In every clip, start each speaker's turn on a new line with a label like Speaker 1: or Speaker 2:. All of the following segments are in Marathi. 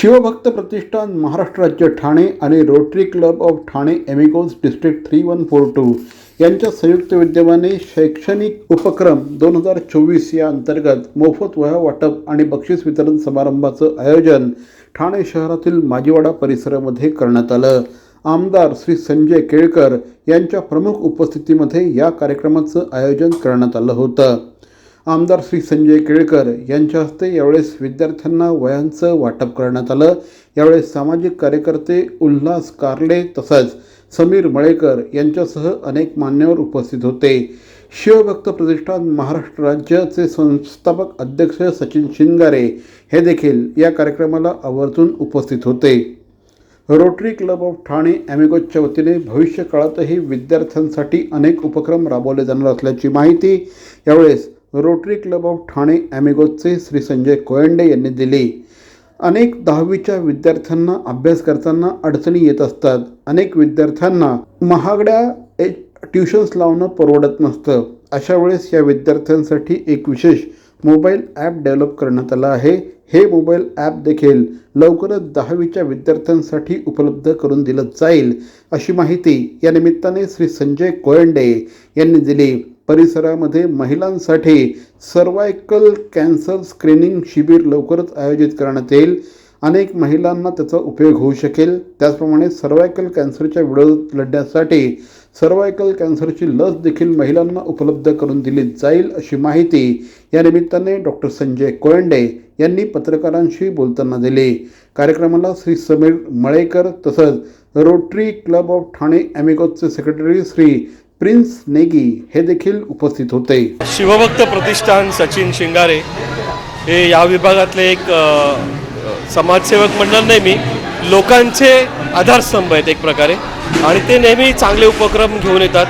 Speaker 1: शिवभक्त प्रतिष्ठान महाराष्ट्र राज्य ठाणे आणि Rotary Club of Thane Amigos district three one four two यांच्या संयुक्त विद्यमाने शैक्षणिक उपक्रम दोन हजार चोवीस या अंतर्गत मोफत वह्या वाटप आणि बक्षीस वितरण समारंभाचं आयोजन ठाणे शहरातील माजीवाडा परिसरामध्ये करण्यात आलं. आमदार श्री संजय केळकर यांच्या प्रमुख उपस्थितीमध्ये या कार्यक्रमाचं आयोजन करण्यात आलं होतं. आमदार श्री संजय केळकर यांच्या हस्ते यावेळेस विद्यार्थ्यांना वयांचं वाटप करण्यात आलं. यावेळेस सामाजिक कार्यकर्ते उल्हास कारले तसंच समीर मळेकर यांच्यासह अनेक मान्यवर उपस्थित होते. शिवभक्त प्रतिष्ठान महाराष्ट्र राज्याचे संस्थापक अध्यक्ष सचिन शिंगारे हे देखील या कार्यक्रमाला आवर्जून उपस्थित होते. रोटरी क्लब ऑफ ठाणे ॲमिगोजच्या वतीने भविष्य काळातही विद्यार्थ्यांसाठी अनेक उपक्रम राबवले जाणार असल्याची माहिती यावेळेस रोटरी क्लब ऑफ ठाणे ॲमेगोजचे श्री संजय कोयंडे यांनी दिली. अनेक दहावीच्या विद्यार्थ्यांना अभ्यास करताना अडचणी येत असतात. अनेक विद्यार्थ्यांना महागड्या ए ट्युशन्स लावणं परवडत नसतं. अशा वेळेस या विद्यार्थ्यांसाठी एक विशेष मोबाईल ॲप डेव्हलप करण्यात आलं आहे. हे मोबाईल ॲप देखील लवकरच दहावीच्या विद्यार्थ्यांसाठी उपलब्ध करून दिलं जाईल अशी माहिती या निमित्ताने श्री संजय कोयंडे यांनी दिली. परिसरामध्ये महिलांसाठी सर्वायकल कॅन्सर स्क्रीनिंग शिबिर लवकरच आयोजित करण्यात येईल. अनेक महिलांना त्याचा उपयोग होऊ शकेल. त्याचप्रमाणे सर्वायकल कॅन्सरच्या विरोधात लढण्यासाठी सर्वायकल कॅन्सरची लस देखील महिलांना उपलब्ध करून दिली जाईल अशी माहिती या निमित्ताने डॉक्टर संजय कोयंडे यांनी पत्रकारांशी बोलताना दिली. कार्यक्रमाला श्री समीर मळेकर तसंच रोटरी क्लब ऑफ ठाणे ॲमिगोजचे सेक्रेटरी श्री प्रिन्स नेगी हे देखील उपस्थित होते.
Speaker 2: शिवभक्त प्रतिष्ठान सचिन शिंगारे हे या विभागातले एक समाजसेवक म्हणणार नाही मी. लोकांचे आधारस्तंभ आहेत एक प्रकारे. आणि ते नेहमी चांगले उपक्रम घेऊन येतात.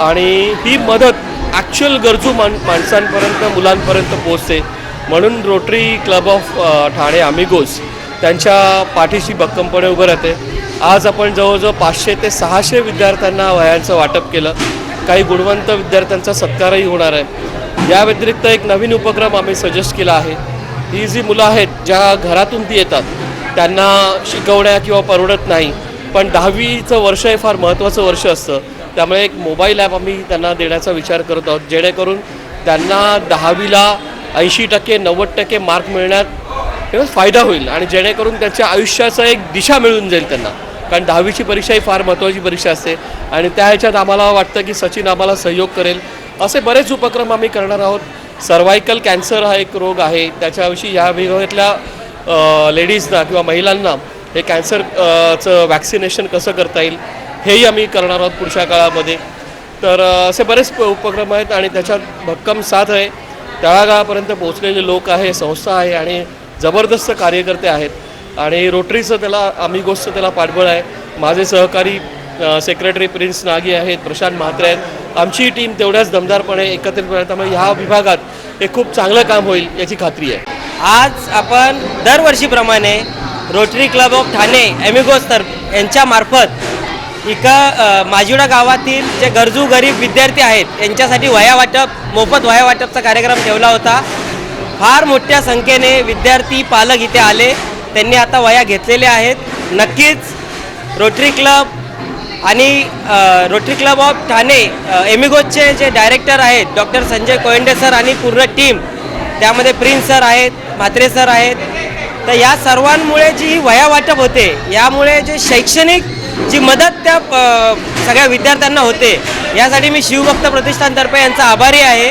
Speaker 2: आणि ही मदत ॲक्च्युअल गरजू मान माणसांपर्यंत मुलांपर्यंत पोचते म्हणून Rotary Club of Thane Amigos त्यांच्या पाठीशी भक्कमपणे उभं राहते. आज आपण जवळजवळ पाचशे ते सहाशे विद्यार्थ्यांना वह्यांचं वाटप केलं. काही गुणवंत विद्यार्थ्यांचा सत्कारही होणार आहे. या व्यतिरिक्त एक नवीन उपक्रम आम्ही सजेस्ट केला आहे. ही जी मुलं आहेत ज्या घरातून ती येतात त्यांना शिकवण्या किंवा परवडत नाही. पण दहावीचं वर्ष हे फार महत्त्वाचं वर्ष असतं. त्यामुळे एक मोबाईल ॲप आम्ही त्यांना देण्याचा विचार करत आहोत. जेणेकरून त्यांना दहावीला ऐंशी टक्के नव्वद टक्के मार्क मिळण्यात तेव्हा फायदा होईल आणि जेणेकरून त्याच्या आयुष्याचा एक दिशा मिळून जाईल त्यांना. कारण दहावीची परीक्षा ही फार महत्त्वाची परीक्षा असते आणि त्या ह्याच्यात आम्हाला वाटतं की सचिन आम्हाला सहयोग करेल. असे बरेच उपक्रम आम्ही करणार आहोत. सर्वायकल कॅन्सर हा एक रोग आहे. त्याच्याविषयी या विभागातल्या लेडीजना किंवा महिलांना हे कॅन्सरचं वॅक्सिनेशन कसं करता येईल हेही आम्ही करणार आहोत पुढच्या काळामध्ये. तर असे बरेच उपक्रम आहेत आणि त्याच्यात भक्कम साथ आहे. तळागाळापर्यंत पोहोचलेले लोक आहे संस्था आहे आणि जबरदस्त कार्यकर्ते आहेत. आणि रोटरीचं त्याला आमिगोसचं त्याला पाठबळ आहे. माझे सहकारी सेक्रेटरी प्रिन्स नागी आहेत प्रशांत म्हात्रे आहेत. आमची टीम तेवढ्याच दमदारपणे एकत्रितपणे त्यामुळे ह्या विभागात हे खूप चांगलं काम होईल याची खात्री आहे.
Speaker 3: आज आपण दरवर्षीप्रमाणे Rotary Club of Thane Amigos तर यांच्यामार्फत इका माजिडा माजिवडा गावातील जे गरजू गरीब विद्यार्थी आहेत यांच्यासाठी वया वाटप मोफत वया वाटपचा कार्यक्रम ठेवला होता. फार मोठ्या संख्येने विद्यार्थी पालक इथे आले. त्यांनी आता वह्या घेतलेल्या आहेत. नक्कीच रोटरी क्लब आणि रोटरी क्लब ऑफ ठाणे एमिगोजचे जे डायरेक्टर आहेत डॉक्टर संजय कोयंडे सर आणि पूर्ण टीम त्यामध्ये प्रिन्स सर आहेत म्हात्रे सर आहेत. तर या सर्वांमुळे जी वया वाटप होते यामुळे जे शैक्षणिक जी मदत त्या सगळ्या विद्यार्थ्यांना होते यासाठी मी शिवभक्त प्रतिष्ठानतर्फे यांचा आभारी आहे.